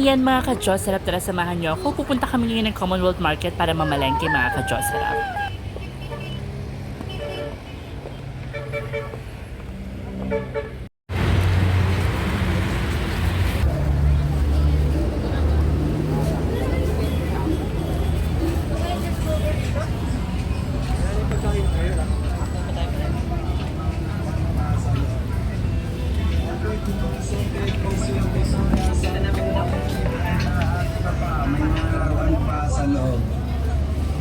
Ayan mga ka-Diyos, sarap tara samahan nyo ako. Pupunta kami ngayon ng Commonwealth Market para mamalengke mga ka-Diyos, sarap.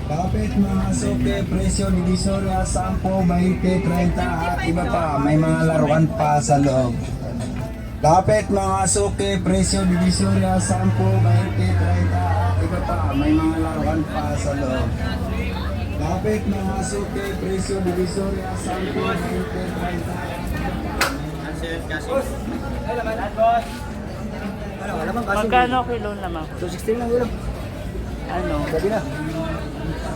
Kapit mga soke, presyo divisoria, 10, 20, 30 at iba pa. May mga laruan pa sa loob. Kapit mga soke, presyo divisoria, 10, 20, 30 at iba pa. May mga laruan pa sa loob. Kapit mga soke, presyo divisoria, 10, 20, 30 Magkano kilo naman? 216 lang yun. Ano? Gabi na.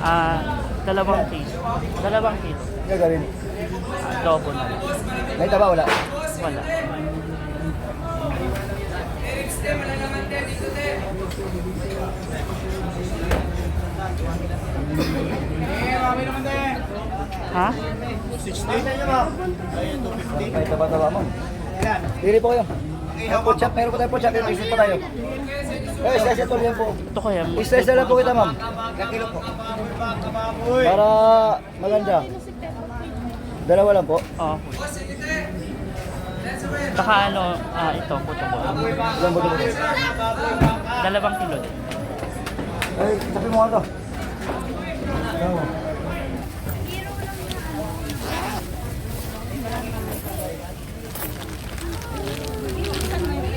Ah, dalawang kilo. Dalawang kilo. Gagawin. Ah, double na lang. May taba wala. Wala. Ha? May taba taba mo. Pili po kayo. Ang puchat, meron po tayo puchat. Isip pa tayo. Eh, slice ito yan po. Ito kaya. I-slice na lang po kita, ma'am. Kakilo po. Para maganda. Dalawa lang po. Oh. Baka ano, ah, ito, puto ko. Ilan po ito? Dalawang kilo din. Eh, sabi mo nga ito.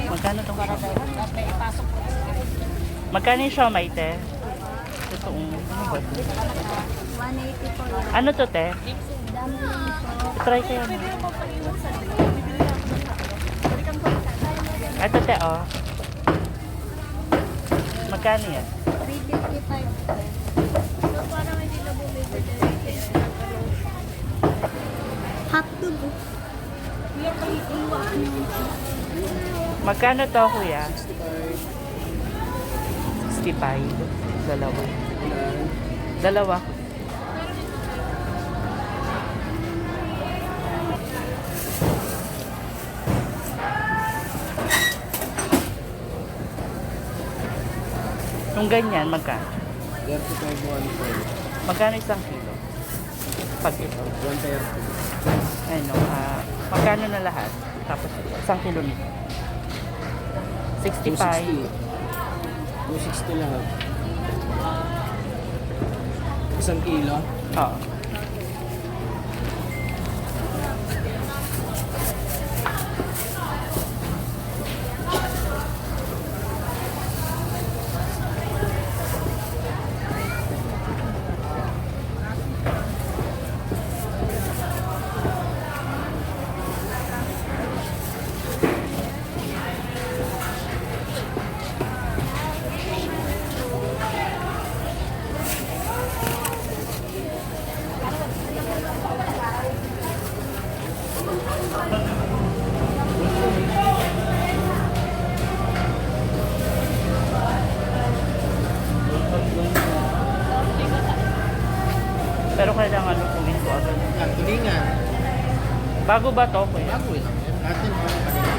Magkano itong Magkano yung siomay, te? Totoong, ano ba? ito? 180 po lang. Ano to, te? Dami po. Try kayo. Ito, te, oh. Magkano yan? 355 po. So, parang hindi na bumibili. Hotdog. Magkano to, kuya? 65. Dalawa. Dalawa. Yung ganyan, magkano? 35 Magkano isang kilo? Pag ito. 130. Ano, ah, magkano na lahat? Tapos isang kilo nito. 65. 260 lahat. Isang kilo. Oo. Pero kailangan ano kung ito agad. Ang tulingan. Bago ba to, kuya? Bago yan. Atin kanina.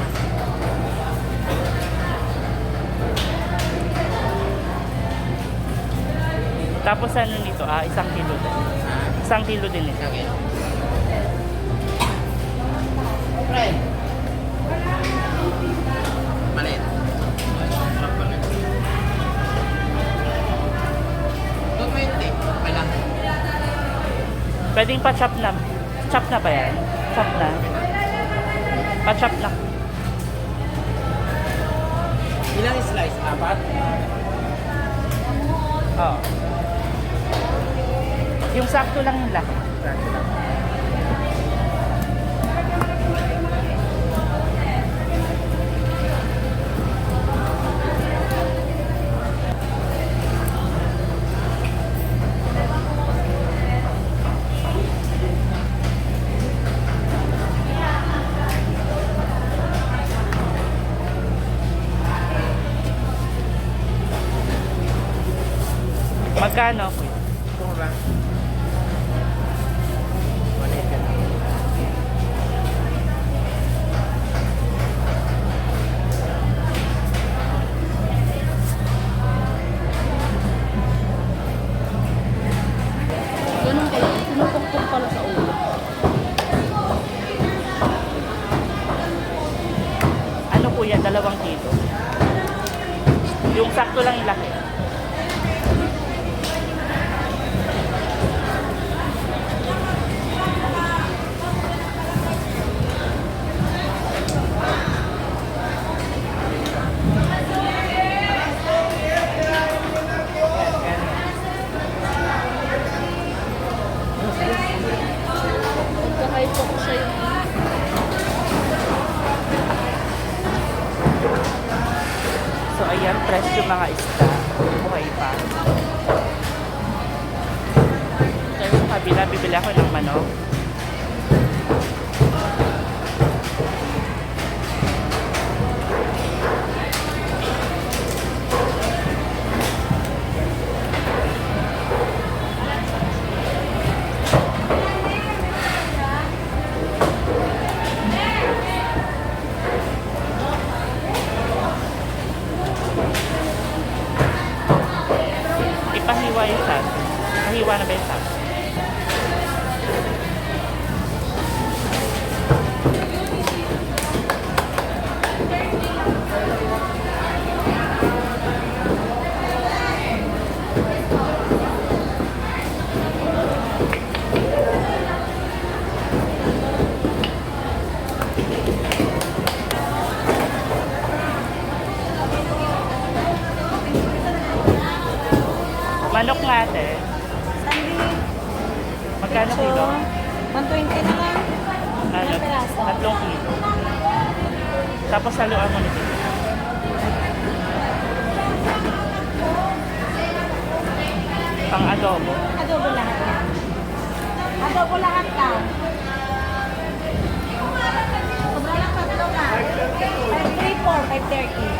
Tapos ano nito? Ah, isang kilo din. Isang kilo din ito. Okay. Fry. Maliit. Pwedeng pa-chop na. Chop na ba yan? Chop na. Pa-chop na. Ilang slice? Apat? Oo. Yung sakto lang yung laki. Sakto lang. Magkano? Mga isda. Buhay pa. Tapos sa kabila, bibili ako Pahiwa na ba yung sauce? Manok nga kilo? 120 na lang. Ano? Piraso? Tatlong kilo. Tapos haluan mo nito. Pang adobo. Adobo lahat yan. Adobo lahat lang. Sobra lang tatlo ka. 534, 530.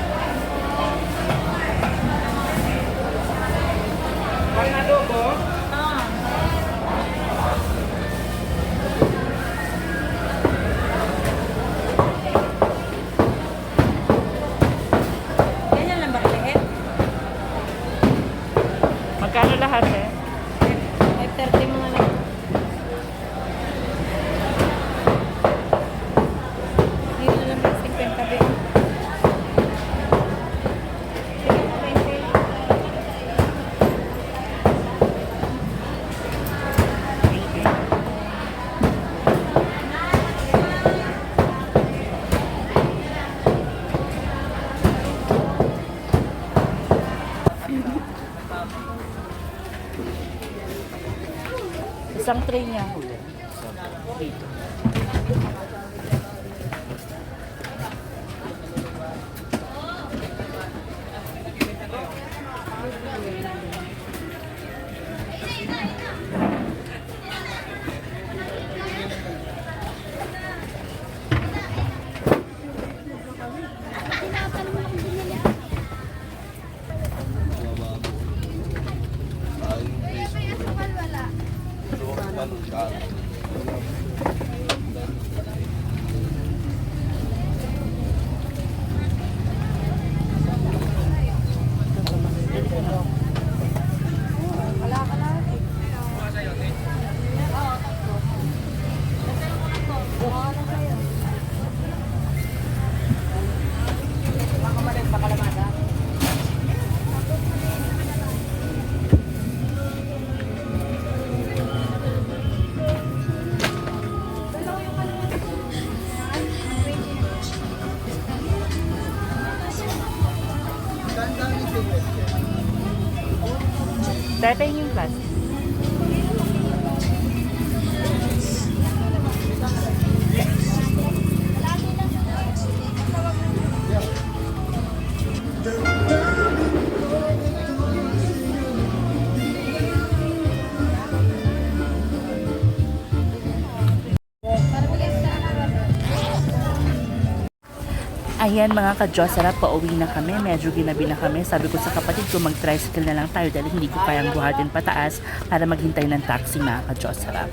Isang tray niya Ayan mga ka-Josara, pauwi na kami. Medyo ginabi na kami. Sabi ko sa kapatid ko, mag-tricycle na lang tayo dahil hindi ko kayang buhatin pataas para maghintay ng taxi mga ka-Josara.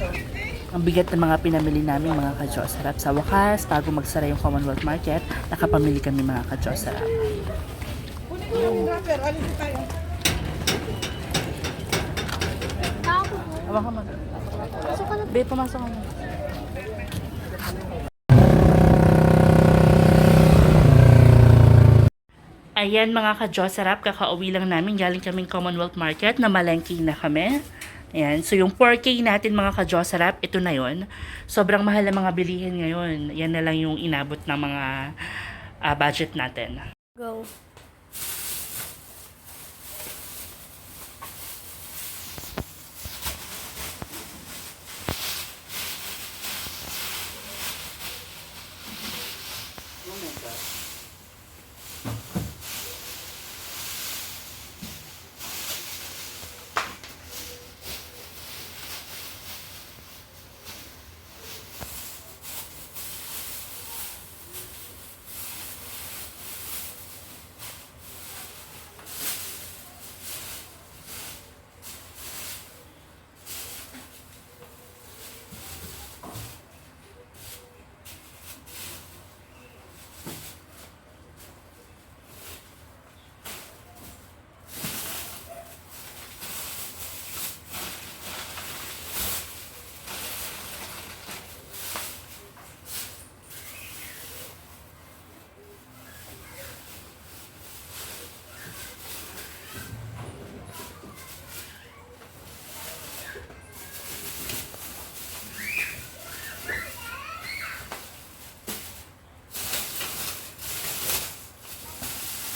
Ang bigat ng mga pinamili namin mga ka-Josara. Sa wakas, bago magsara yung Commonwealth Market, nakapamili kami mga ka-Josara. Ako. Hawa ka mag... Pasok ka na. Be, pumasok ka na. Ayan mga ka-Josarap, kakauwi lang namin. Galing kaming Commonwealth Market na malengke na kami. Ayan, so yung 4K natin mga ka-Josarap, ito na yon. Sobrang mahal ang mga bilihin ngayon. Yan na lang yung inabot ng mga ah, budget natin. Go.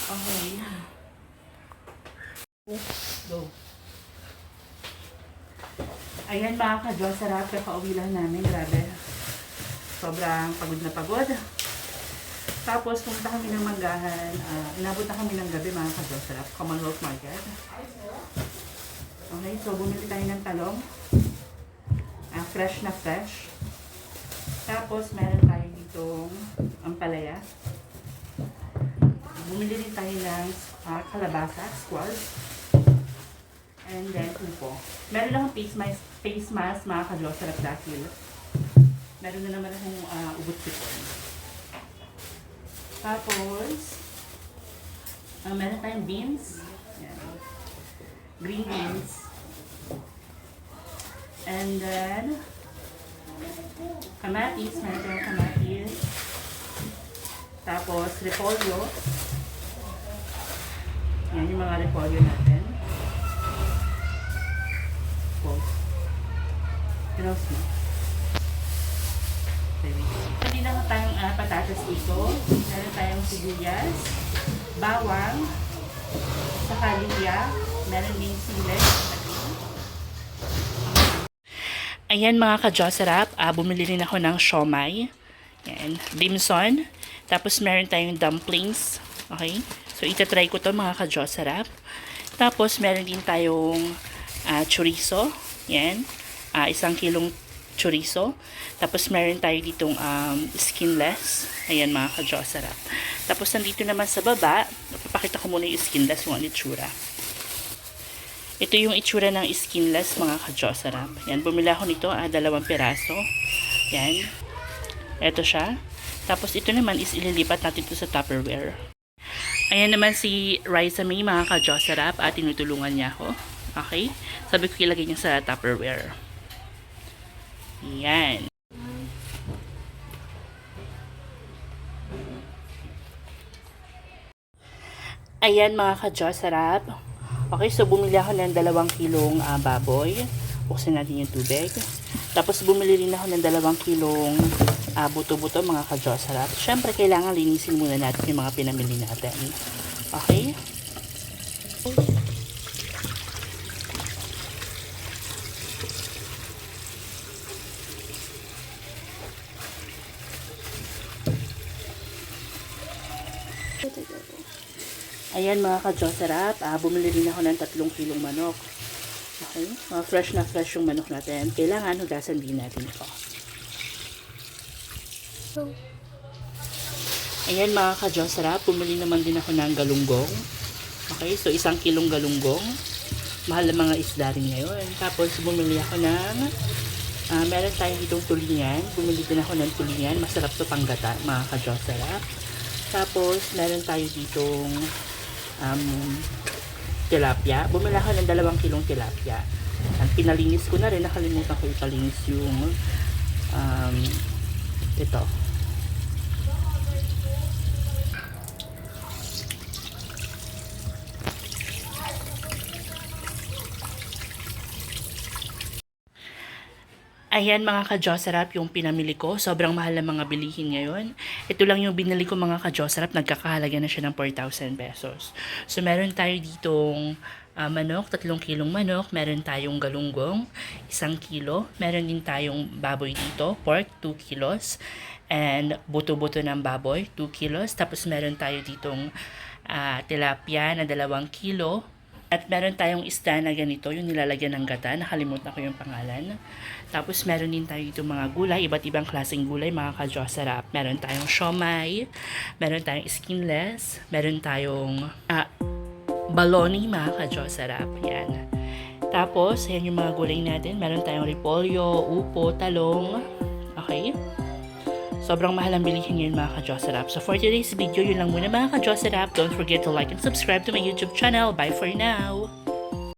Okay. Go. Ayan mga ka-Diyos, sarap kakauwi lang namin. Grabe. Sobrang pagod na pagod. Tapos, pumunta kami ng manggahan. Uh, inabot na kami ng gabi mga ka-Diyos, sarap. Commonwealth Market. Okay, so bumili tayo ng talong. Ah, fresh na fresh. Tapos, meron tayo ditong ampalaya. Bumili din tayo ng ah, kalabasa, squash. And then, upo. Meron akong face mask, face mask mga sarap dahil. Meron na naman akong uh, ubot sipon. Tapos, ah, meron tayong beans. Yan. Green beans. And then, kamatis. Meron tayong kamatis. Tapos, repolyo. Yan yung mga repolyo natin. Pinos mo. Kanina na tayong uh, patatas dito. Meron tayong sibuyas, bawang, saka liya. Meron din sile. Ayan mga ka-Josarap, uh, bumili rin ako ng siomay. Yan, dimson. Tapos meron tayong dumplings. Okay? So itatry ko to mga ka-Josarap. Tapos meron din tayong ah, chorizo. Yan. Ah, isang kilong chorizo. Tapos meron tayo ditong um, skinless. Ayan mga ka-Josarap. Tapos nandito naman sa baba, napapakita ko muna yung skinless, yung ano itsura. Ito yung itsura ng skinless mga ka-Josarap. Yan, bumila ako nito, ah, dalawang piraso. Yan. Ito siya. Tapos ito naman is ililipat natin ito sa Tupperware. Ayan naman si Riza May, mga ka-Josarap, at tinutulungan niya ako. Okay? Sabi ko ilagay niya sa Tupperware. Yan. Ayan mga ka-Josarap. Okay, so bumili ako ng dalawang kilong ah, baboy. Buksan natin yung tubig. Tapos bumili rin ako ng dalawang kilong ah, buto-buto mga ka-Josarap. Siyempre, kailangan linisin muna natin yung mga pinamili natin. Okay? Ayan mga ka-Joserap, ah, bumili rin ako ng tatlong kilong manok. Okay, mga fresh na fresh yung manok natin. Kailangan hugasan din natin ito. Ayan mga ka-Joserap, bumili naman din ako ng galunggong. Okay, so isang kilong galunggong. Mahal na mga isda rin ngayon. Tapos bumili ako ng, ah, meron tayong itong tulingan. Bumili din ako ng tulingan. Masarap to panggata mga ka-Joserap. Tapos meron tayo ditong um, tilapia. Bumili ako ng dalawang kilong tilapia. At pinalinis ko na rin. Nakalimutan ko ipalinis yung um, ito. Ayan mga ka-Joserap yung pinamili ko. Sobrang mahal ng mga bilihin ngayon. Ito lang yung binili ko mga ka-Joserap. Nagkakahalaga na siya ng 4,000 pesos. So meron tayo ditong ah, manok, tatlong kilong manok. Meron tayong galunggong, isang kilo. Meron din tayong baboy dito, pork, 2 kilos. And buto-buto ng baboy, 2 kilos. Tapos meron tayo ditong ah, tilapia na dalawang kilo. At meron tayong isda na ganito, yung nilalagyan ng gata. Nakalimutan ko yung pangalan. Tapos meron din tayo dito mga gulay, iba't ibang klaseng gulay, mga ka-Joserap. Meron tayong siomay, meron tayong skinless, meron tayong ah, baloney, mga ka-Joserap. Yan. Tapos, yan yung mga gulay natin. Meron tayong repolyo, upo, talong. Okay? Sobrang mahal ang bilihin ngayon mga ka-Joserap. So for today's video, yun lang muna mga ka-Joserap. Don't forget to like and subscribe to my YouTube channel. Bye for now!